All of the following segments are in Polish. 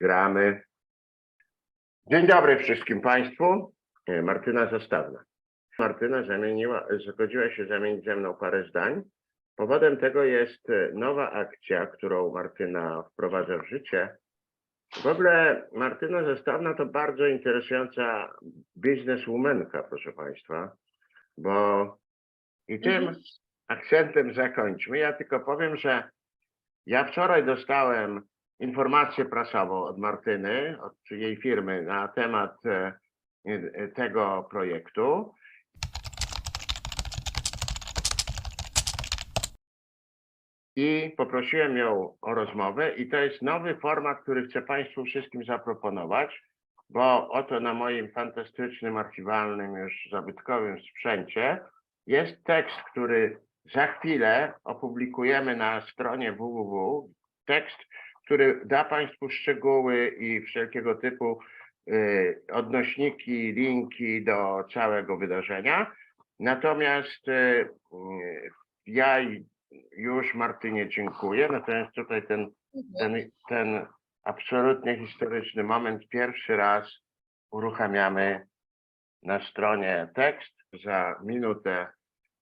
Gramy. Dzień dobry wszystkim Państwu. E, Martyna Zastawna. Martyna zamieniła, zgodziła się zamienić ze mną parę zdań. Powodem tego jest e, nowa akcja, którą Martyna wprowadza w życie. W ogóle Martyna Zastawna to bardzo interesująca bizneswomanka, proszę Państwa, bo i tym Mhm. akcentem zakończmy. Ja tylko powiem, że ja wczoraj dostałem informację prasową od Martyny, od jej firmy na temat e, e, tego projektu. I poprosiłem ją o rozmowę i to jest nowy format, który chcę Państwu wszystkim zaproponować, bo oto na moim fantastycznym, archiwalnym, już zabytkowym sprzęcie jest tekst, który za chwilę opublikujemy na stronie www. Tekst, który da Państwu szczegóły i wszelkiego typu y, odnośniki, linki do całego wydarzenia. Natomiast y, y, ja już Martynie dziękuję. Natomiast tutaj ten, ten, ten absolutnie historyczny moment pierwszy raz uruchamiamy na stronie tekst. Za minutę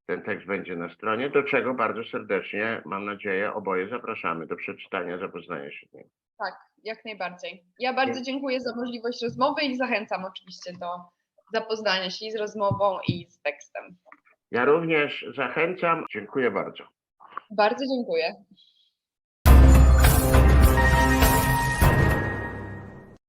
ten tekst będzie na stronie, do czego bardzo serdecznie, mam nadzieję, oboje zapraszamy do przeczytania, zapoznania się z nim. Tak, jak najbardziej. Ja bardzo dziękuję za możliwość rozmowy i zachęcam oczywiście do zapoznania się i z rozmową i z tekstem. Ja również zachęcam. Dziękuję bardzo. Bardzo dziękuję.